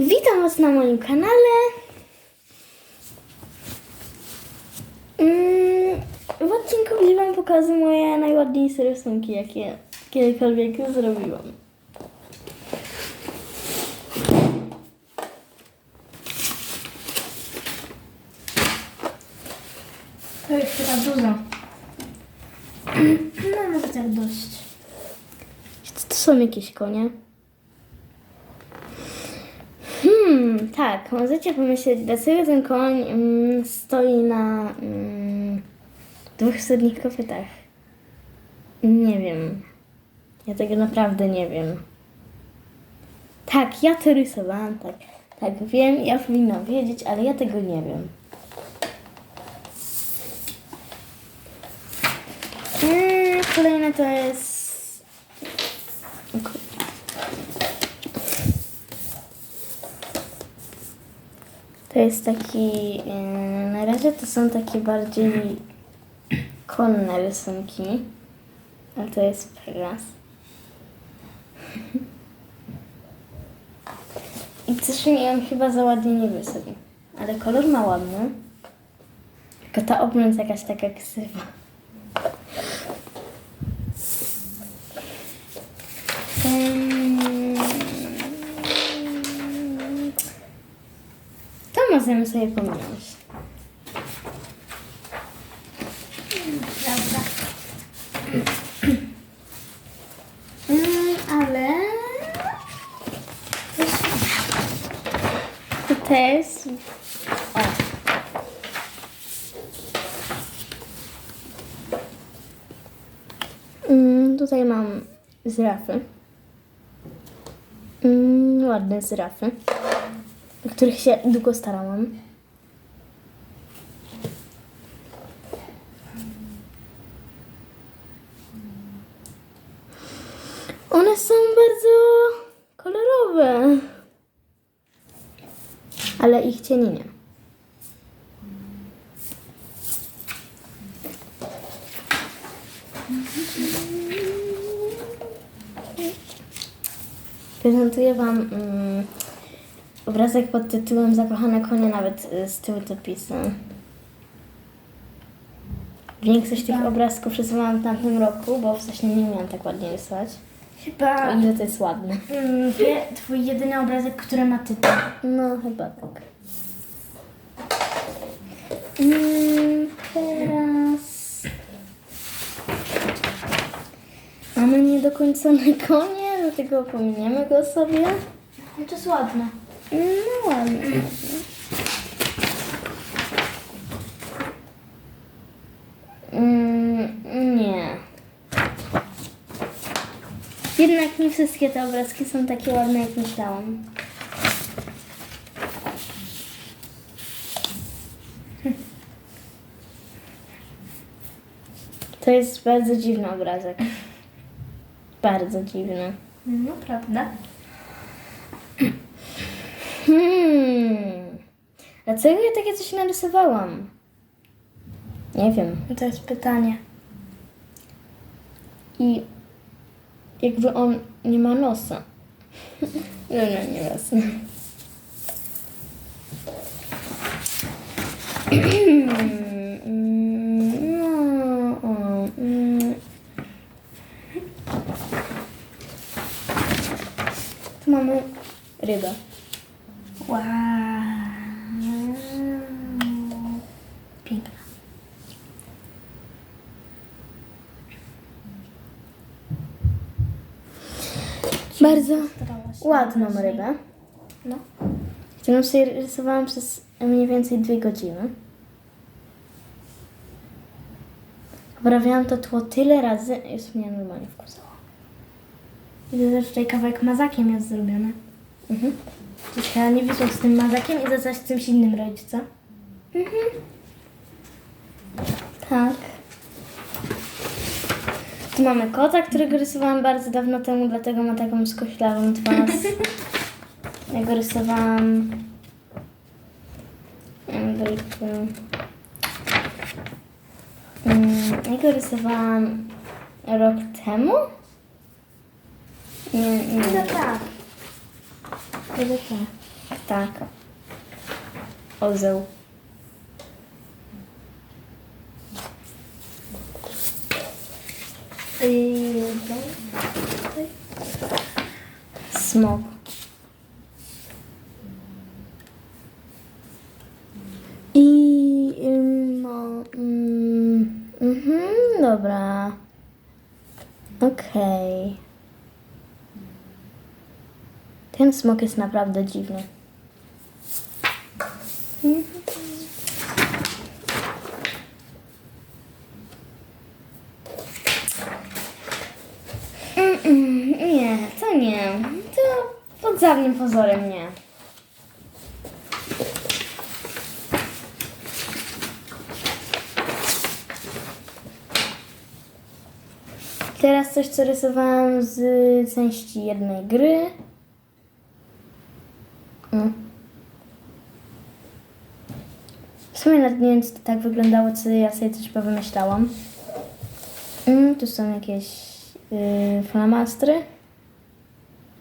Witam Was na moim kanale. Mm, W odcinku gdzie Wam pokażę moje najładniejsze rysunki, jakie kiedykolwiek zrobiłam. To jest chyba dużo. No może tak dość. To są jakieś konie. Hmm, tak, możecie pomyśleć, dlaczego ten koń mm, stoi na mm, dwóch wschodnich kopytach. Nie wiem. Ja tego naprawdę nie wiem. Tak, ja to rysowałam, tak. Tak, wiem, ja powinnam wiedzieć, ale ja tego nie wiem. Mm, kolejne to jest... O kur- To jest taki... Na razie to są takie bardziej konne rysunki. A to jest Pegas. I coś mi on chyba za ładnie nie wyszedł. Ale kolor ma ładny. Tylko ta obroń jakaś taka ksywa. Em, To możemy sobie pominąć. Prawda? Mm, ale... To też... O. Mm, tutaj mam zrafy. Mm, ładne zrafy, o których się długo starałam. One są bardzo kolorowe. Ale ich cieni nie. Prezentuję Wam mm, obrazek pod tytułem Zakochane konie, nawet y, z tyłu to pisy. Większość tych obrazków rysowałam w tamtym roku, bo wcześniej nie miałam tak ładnie rysować. Chyba ile to jest ładne. mm, wie, twój jedyny obrazek, który ma tytuł. No, chyba tak. Mm, teraz mamy niedokończone konie, dlatego pominiemy go sobie. No to jest ładne. No ładnie. Mm, nie. Jednak nie wszystkie te obrazki są takie ładne, jak myślałam. To jest bardzo dziwny obrazek. Bardzo dziwny. No prawda? Hmm. Dlaczego ja takie coś narysowałam? Nie wiem. No to jest pytanie. I jakby on nie ma nosa. No, no, o, mm. Tu mamy rybę. Bardzo ładną rybę. No. którą sobie rysowałam przez mniej więcej dwie godziny. Oprawiałam to tło tyle razy, już mnie normalnie wkurzało. Widzę, że tutaj kawałek mazakiem jest zrobiony. Mhm. Chyba nie wyszło z tym mazakiem i zacząłeś z czymś innym robić, co? Tak. Tu mamy kota, którego rysowałam bardzo dawno temu, dlatego ma taką skoślawą twarz. Ja go rysowałam... Embryku. Mm, Ja go rysowałam rok temu? Nie, nie. No tak. PZP. Ptaka. Orzeł. Yy, Smok. I no, mm, mhm, dobra. Okej. Ten smok jest naprawdę dziwny. Mm-mm, nie, to nie. To pod żadnym pozorem nie. Teraz coś, co rysowałam z części jednej gry. Mm. W sumie nawet nie wiem, czy to tak wyglądało, co ja sobie coś powymyślałam. Mm, tu są jakieś yy, flamastry.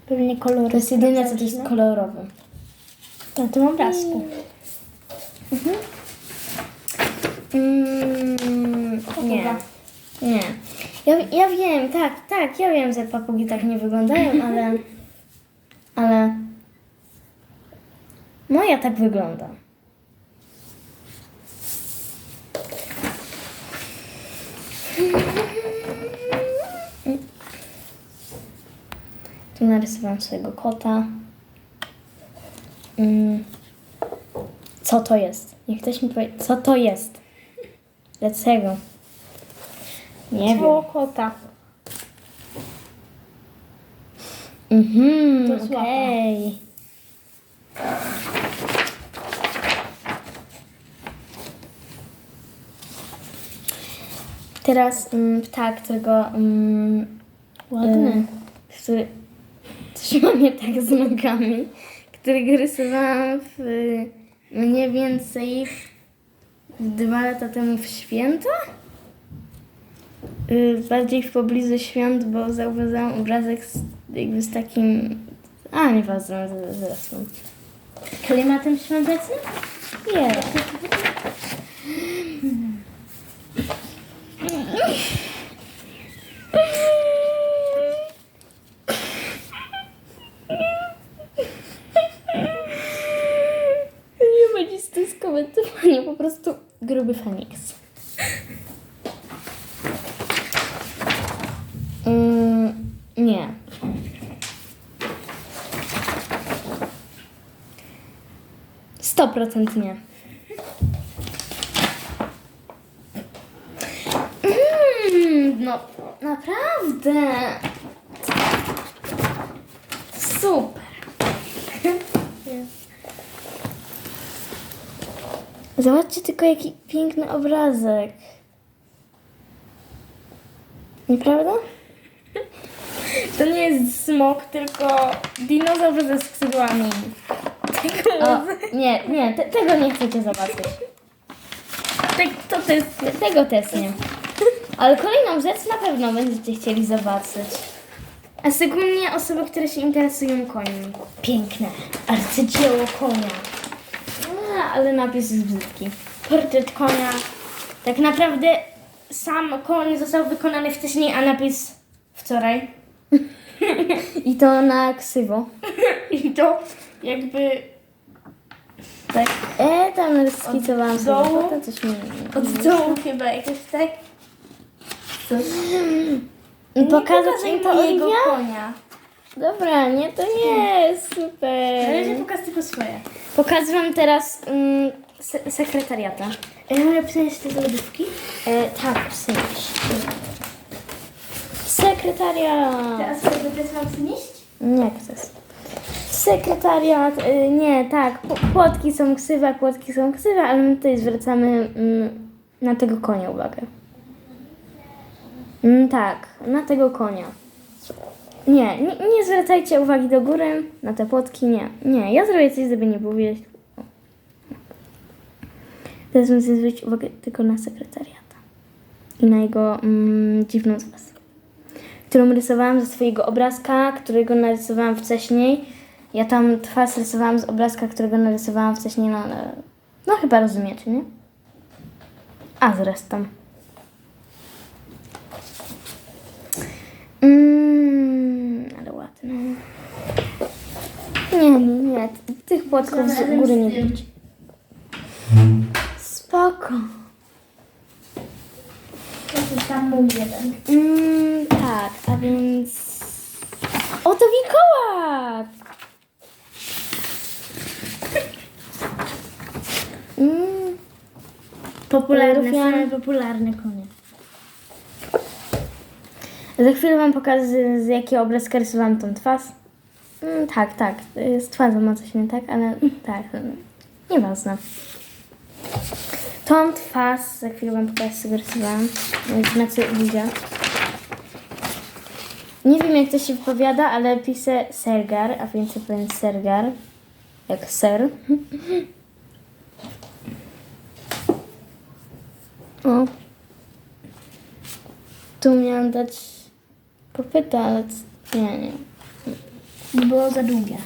Pewnie kolory. To jest jedyne, co to jest kolorowe. No to mam blasku. Mm, nie. Nie. Ja, ja wiem, tak, tak, ja wiem, że papugi tak nie wyglądają, ale. Ale. Moja tak wygląda. Tu narysowałam swojego kota. Mm. Co to jest? Niech ktoś mi powie, co to jest? Dlaczego? Nie Ciało wiem. kota. Mhm, okej. Teraz mm, ptak, którego mm, Ładny. y, który trzyma mnie tak z nogami, którego rysowałam w, y, mniej więcej dwa lata temu w święta. Y, Bardziej w pobliżu świąt, bo zauważyłam obrazek z, jakby z takim... A, nieważne, z- zresztą. Klimatem świątecznym? Nie. Nie będzie z tym skomentowanie, po prostu gruby Feniks. Mm, nie. Sto procent nie. Mm, no, naprawdę. Super. Zobaczcie tylko, jaki piękny obrazek. Nieprawda? To nie jest smok, tylko dinozaur ze skrzydłami. Tego O, nie, nie, te, tego nie chcecie zobaczyć. tak, to, jest... Te- Tego też nie. Ale kolejną rzecz na pewno będziecie chcieli zobaczyć. A szczególnie osoby, które się interesują koniem. Piękne. Arcydzieło konia. Ale napis jest brzydki. Portret konia. Tak naprawdę sam koń został wykonany wcześniej, a napis wczoraj. I to na ksywo. I to jakby tak E, tam skicowałam Od sobie. dołu? To coś mi... od dołu chyba jakoś tak. Coś. Pokazać Nie im to jego konia. Dobra, nie, to nie, Na super. razie pokaż tylko swoje. Pokażę wam teraz mm, se sekretariata. Ja mogę przynieść te lodówki? E, tak, przynieś. Sekretariat. Teraz sobie też mam przynieść? Nie chcesz. Sekretariat, y, nie, tak, p- płotki są ksywe, płotki są ksywe, ale my tutaj zwracamy mm, na tego konia uwagę. Mm, tak, na tego konia. Nie, nie, nie zwracajcie uwagi do góry, na te płotki, nie. Nie, ja zrobię coś, żeby nie było widać. Teraz muszę zwrócić uwagę tylko na sekretariata i na jego mm, dziwną twarz którą rysowałam ze swojego obrazka, którego narysowałam wcześniej. Ja tam twarz rysowałam z obrazka, którego narysowałam wcześniej, no ale... No chyba rozumiecie, nie? A zresztą. Mm, ale ładne. Nie, nie, nie. Tych płatków z góry nie widać. Spoko. To jest tam mój jeden. Mm, tak, a więc... O, to Mikołaj! Mm, Popularny, Rufian. same popularne konie. Za chwilę wam pokażę, z jakiego obrazka rysowałam tą twarz. Mm, tak, tak, z twarzą ma coś nie tak, ale tak, mm, nieważne. Tą twarz za chwilę wam pokażę, czego rysowałam. Znaczy, widzę. Nie wiem, jak to się wypowiada, ale piszę Sergar, a więc powiem Sergar. Jak ser. O. Tu miałam dać kopyta, ale c- nie, nie. Nie było za długie.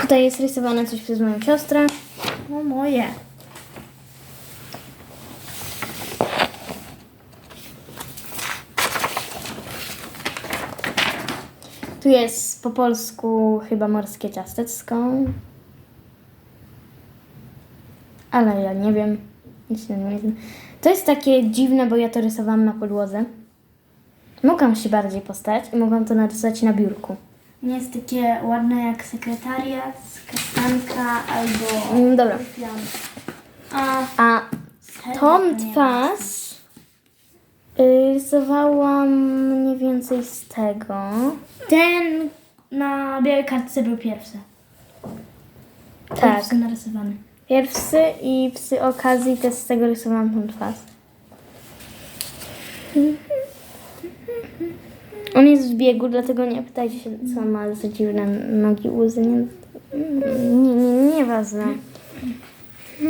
Tutaj jest rysowane coś przez moją siostrę. No moje. Tu jest po polsku chyba morskie ciasteczko. Ale ja nie wiem. Nic nie wiem. To jest takie dziwne, bo ja to rysowałam na podłodze. Mogłam się bardziej postać i mogłam to narysować na biurku. Nie jest takie ładne jak sekretariat, kasztanka albo Mm, Dobra. A A tą nie twarz y, rysowałam mniej więcej z tego. Ten na białej kartce był pierwszy. Tak. Pierwszy narysowany. Pierwszy i przy okazji też z tego rysowałam tą twarz. On jest w biegu, dlatego nie pytajcie się, co ma za dziwne nogi, łzy. Nie, nie, nie, nieważne. Ja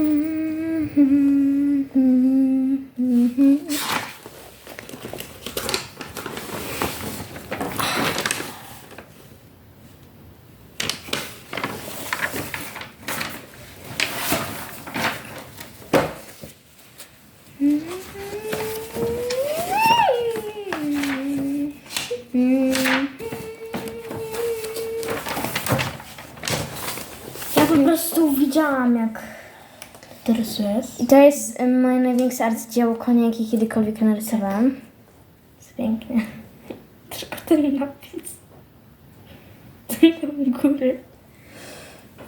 po prostu widziałam jak to rysujesz. I to jest y, moje największe arcydzieło konia, jakie kiedykolwiek narysowałam. Jest pięknie. Tylko ten napis. Ten góry.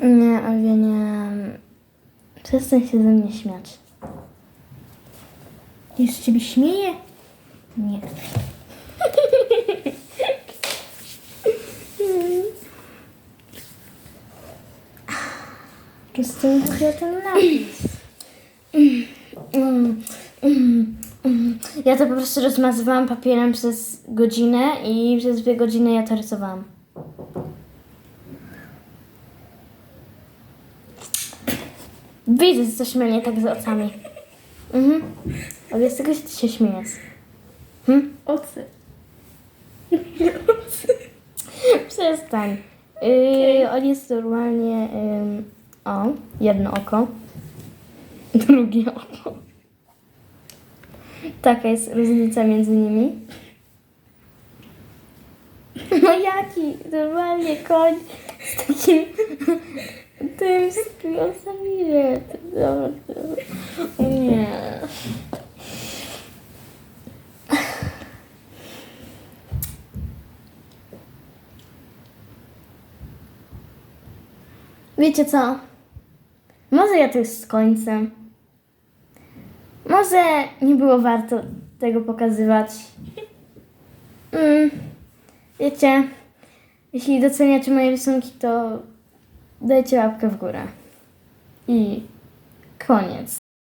Nie, ale nie. Przestań się ze mnie śmiać. Z ciebie śmieje? Nie. Jestem chodzi o ten napis. Ja to po prostu rozmazywałam papierem przez godzinę i przez dwie godziny ja to rysowałam. Widzę, że coś mnie nie tak z oczami. Mhm. Ale z tego się ty się śmiejesz. Hm? Ocy. Przestań. Yy, on jest normalnie. ym, o, jedno oko. Drugie oko. Taka jest różnica między nimi. No jaki? Normalnie koń z takim tym z kwiatami. Dobra, dobra. Nie. Wiecie co? Może ja to już skończę. Może nie było warto tego pokazywać. Mm, wiecie, jeśli doceniacie moje rysunki, to dajcie łapkę w górę. I koniec.